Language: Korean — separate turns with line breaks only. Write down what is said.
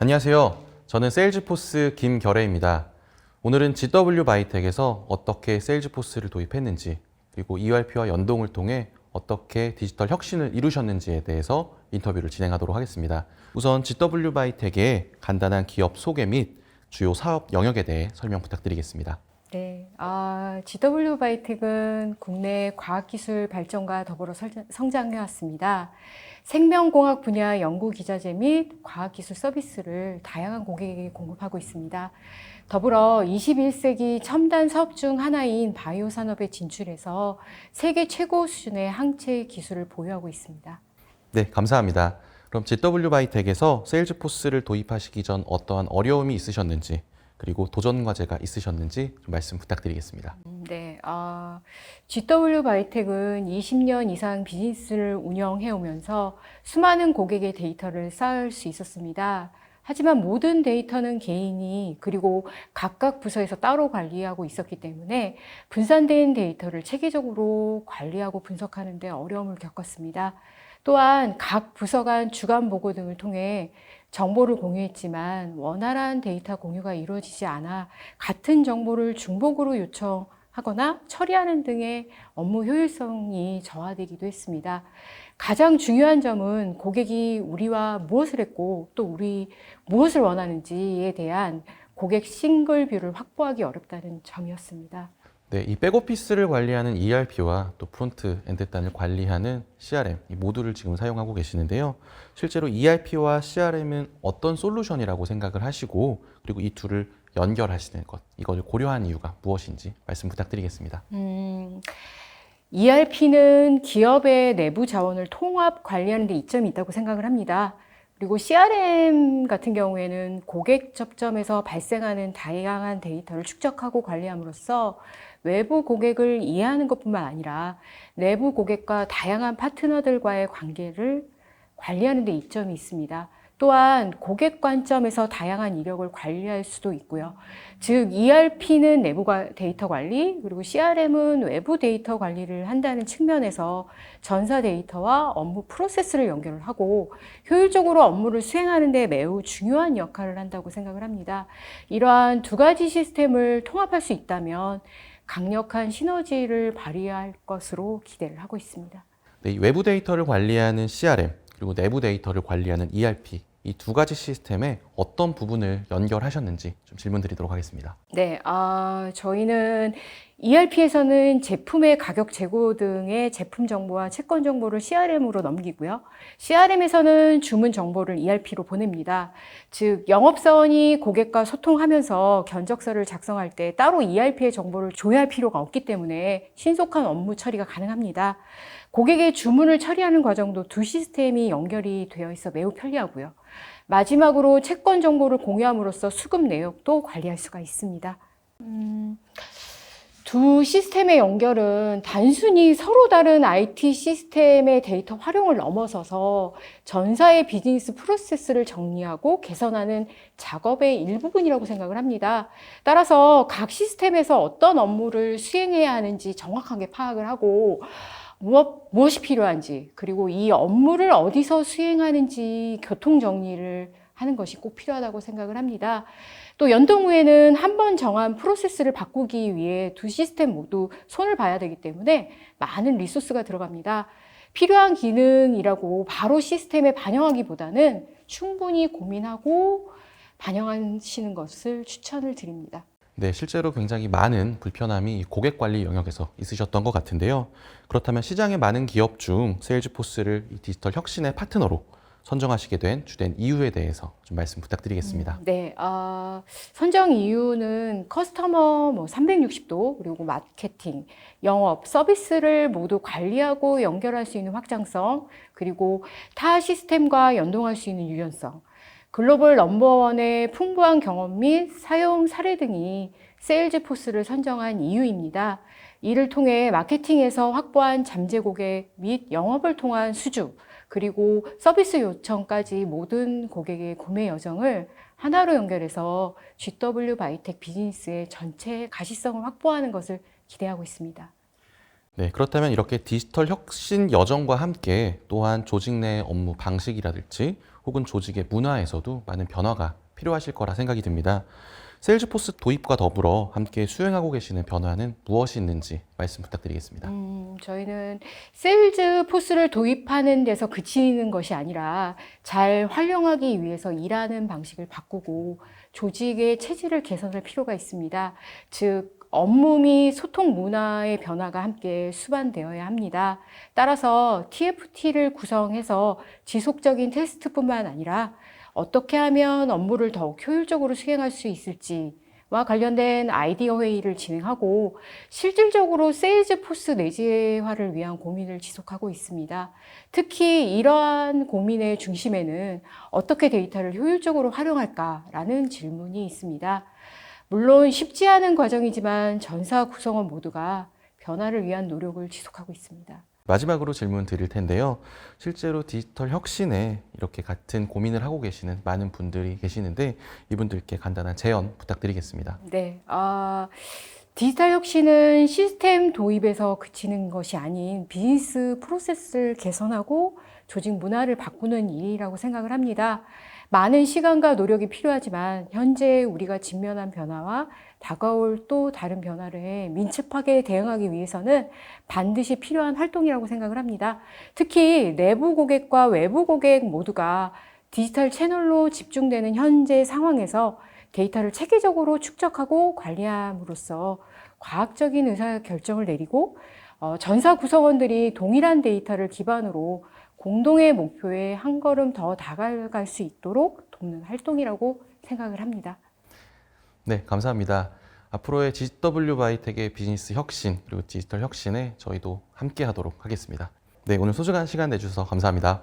안녕하세요. 저는 세일즈포스 김결혜입니다. 오늘은 GW 바이텍에서 어떻게 세일즈포스를 도입했는지 그리고 ERP와 연동을 통해 어떻게 디지털 혁신을 이루셨는지에 대해서 인터뷰를 진행하도록 하겠습니다. 우선 GW 바이텍의 간단한 기업 소개 및 주요 사업 영역에 대해 설명 부탁드리겠습니다.
네, 아, GW 바이텍은 국내 과학기술 발전과 더불어 설- 성장해왔습니다. 생명공학 분야 연구 기자재 및 과학기술 서비스를 다양한 고객에게 공급하고 있습니다. 더불어 21세기 첨단 사업 중 하나인 바이오 산업에 진출해서 세계 최고 수준의 항체 기술을 보유하고 있습니다.
네, 감사합니다. 그럼 GW 바이텍에서 세일즈포스를 도입하시기 전 어떠한 어려움이 있으셨는지 그리고 도전 과제가 있으셨는지 좀 말씀 부탁드리겠습니다.
네, 아, GW 바이텍은 20년 이상 비즈니스를 운영해 오면서 수많은 고객의 데이터를 쌓을 수 있었습니다. 하지만 모든 데이터는 개인이 그리고 각각 부서에서 따로 관리하고 있었기 때문에 분산된 데이터를 체계적으로 관리하고 분석하는 데 어려움을 겪었습니다. 또한 각 부서 간 주간 보고 등을 통해 정보를 공유했지만 원활한 데이터 공유가 이루어지지 않아 같은 정보를 중복으로 요청하거나 처리하는 등의 업무 효율성이 저하되기도 했습니다. 가장 중요한 점은 고객이 우리와 무엇을 했고 또 우리 무엇을 원하는지에 대한 고객 싱글뷰를 확보하기 어렵다는 점이었습니다.
네, 이 백오피스를 관리하는 ERP와 또 프론트 엔드 단을 관리하는 CRM 이 모두를 지금 사용하고 계시는데요. 실제로 ERP와 CRM은 어떤 솔루션이라고 생각을 하시고 그리고 이 둘을 연결하시는 것 이걸 고려한 이유가 무엇인지 말씀 부탁드리겠습니다.
음, ERP는 기업의 내부 자원을 통합 관리하는 데 이점이 있다고 생각을 합니다. 그리고 CRM 같은 경우에는 고객 접점에서 발생하는 다양한 데이터를 축적하고 관리함으로써 외부 고객을 이해하는 것뿐만 아니라 내부 고객과 다양한 파트너들과의 관계를 관리하는 데 이점이 있습니다. 또한 고객 관점에서 다양한 이력을 관리할 수도 있고요. 즉, ERP는 내부 과- 데이터 관리, 그리고 CRM은 외부 데이터 관리를 한다는 측면에서 전사 데이터와 업무 프로세스를 연결을 하고 효율적으로 업무를 수행하는 데 매우 중요한 역할을 한다고 생각을 합니다. 이러한 두 가지 시스템을 통합할 수 있다면 강력한 시너지를 발휘할 것으로 기대를 하고 있습니다.
네, 이 외부 데이터를 관리하는 CRM 그리고 내부 데이터를 관리하는 ERP 이 두 가지 시스템에 어떤 부분을 연결하셨는지 좀 질문 드리도록 하겠습니다.
네, 아, 저희는 ERP에서는 제품의 가격 재고 등의 제품 정보와 채권 정보를 CRM으로 넘기고요. CRM에서는 주문 정보를 ERP로 보냅니다. 즉, 영업사원이 고객과 소통하면서 견적서를 작성할 때 따로 ERP의 정보를 조회할 필요가 없기 때문에 신속한 업무 처리가 가능합니다. 고객의 주문을 처리하는 과정도 두 시스템이 연결이 되어 있어 매우 편리하고요. 마지막으로 채권 정보를 공유함으로써 수급 내역도 관리할 수가 있습니다. 음, 두 시스템의 연결은 단순히 서로 다른 IT 시스템의 데이터 활용을 넘어서서 전사의 비즈니스 프로세스를 정리하고 개선하는 작업의 일부분이라고 생각을 합니다. 따라서 각 시스템에서 어떤 업무를 수행해야 하는지 정확하게 파악을 하고 무엇, 무엇이 필요한지, 그리고 이 업무를 어디서 수행하는지 교통 정리를 하는 것이 꼭 필요하다고 생각을 합니다. 또 연동 후에는 한 번 정한 프로세스를 바꾸기 위해 두 시스템 모두 손을 봐야 되기 때문에 많은 리소스가 들어갑니다. 필요한 기능이라고 바로 시스템에 반영하기보다는 충분히 고민하고 반영하시는 것을 추천을 드립니다.
네, 실제로 굉장히 많은 불편함이 이 고객 관리 영역에서 있으셨던 것 같은데요. 그렇다면 시장의 많은 기업 중 세일즈포스를 이 디지털 혁신의 파트너로 선정하시게 된 주된 이유에 대해서 좀 말씀 부탁드리겠습니다.
네, 아, 선정 이유는 커스터머 뭐 360도 그리고 마케팅, 영업, 서비스를 모두 관리하고 연결할 수 있는 확장성 그리고 타 시스템과 연동할 수 있는 유연성, 글로벌 넘버원의 풍부한 경험 및 사용 사례 등이 세일즈포스를 선정한 이유입니다. 이를 통해 마케팅에서 확보한 잠재 고객 및 영업을 통한 수주, 그리고 서비스 요청까지 모든 고객의 구매 여정을 하나로 연결해서 GW 바이텍 비즈니스의 전체 가시성을 확보하는 것을 기대하고 있습니다.
네, 그렇다면 이렇게 디지털 혁신 여정과 함께 또한 조직 내 업무 방식이라든지 혹은 조직의 문화에서도 많은 변화가 필요하실 거라 생각이 듭니다. 세일즈포스 도입과 더불어 함께 수행하고 계시는 변화는 무엇이 있는지 말씀 부탁드리겠습니다.
음, 저희는 세일즈 포스를 도입하는 데서 그치는 것이 아니라 잘 활용하기 위해서 일하는 방식을 바꾸고 조직의 체질을 개선할 필요가 있습니다. 즉, 업무 및 소통 문화의 변화가 함께 수반되어야 합니다. 따라서 TFT를 구성해서 지속적인 테스트뿐만 아니라 어떻게 하면 업무를 더욱 효율적으로 수행할 수 있을지 와 관련된 아이디어 회의를 진행하고 실질적으로 세일즈 포스 내재화를 위한 고민을 지속하고 있습니다. 특히 이러한 고민의 중심에는 어떻게 데이터를 효율적으로 활용할까라는 질문이 있습니다. 물론 쉽지 않은 과정이지만 전사 구성원 모두가 변화를 위한 노력을 지속하고 있습니다.
마지막으로 질문 드릴 텐데요. 실제로 디지털 혁신에 이렇게 같은 고민을 하고 계시는 많은 분들이 계시는데 이분들께 간단한 제언 부탁드리겠습니다.
네, 아, 디지털 혁신은 시스템 도입에서 그치는 것이 아닌 비즈니스 프로세스를 개선하고 조직 문화를 바꾸는 일이라고 생각을 합니다. 많은 시간과 노력이 필요하지만 현재 우리가 직면한 변화와 다가올 또 다른 변화를 민첩하게 대응하기 위해서는 반드시 필요한 활동이라고 생각을 합니다. 특히 내부 고객과 외부 고객 모두가 디지털 채널로 집중되는 현재 상황에서 데이터를 체계적으로 축적하고 관리함으로써 과학적인 의사 결정을 내리고 어, 전사 구성원들이 동일한 데이터를 기반으로 공동의 목표에 한 걸음 더 다가갈 수 있도록 돕는 활동이라고 생각을 합니다.
네, 감사합니다. 앞으로의 GW 바이텍의 비즈니스 혁신 그리고 디지털 혁신에 저희도 함께 하도록 하겠습니다. 네, 오늘 소중한 시간 내주셔서 감사합니다.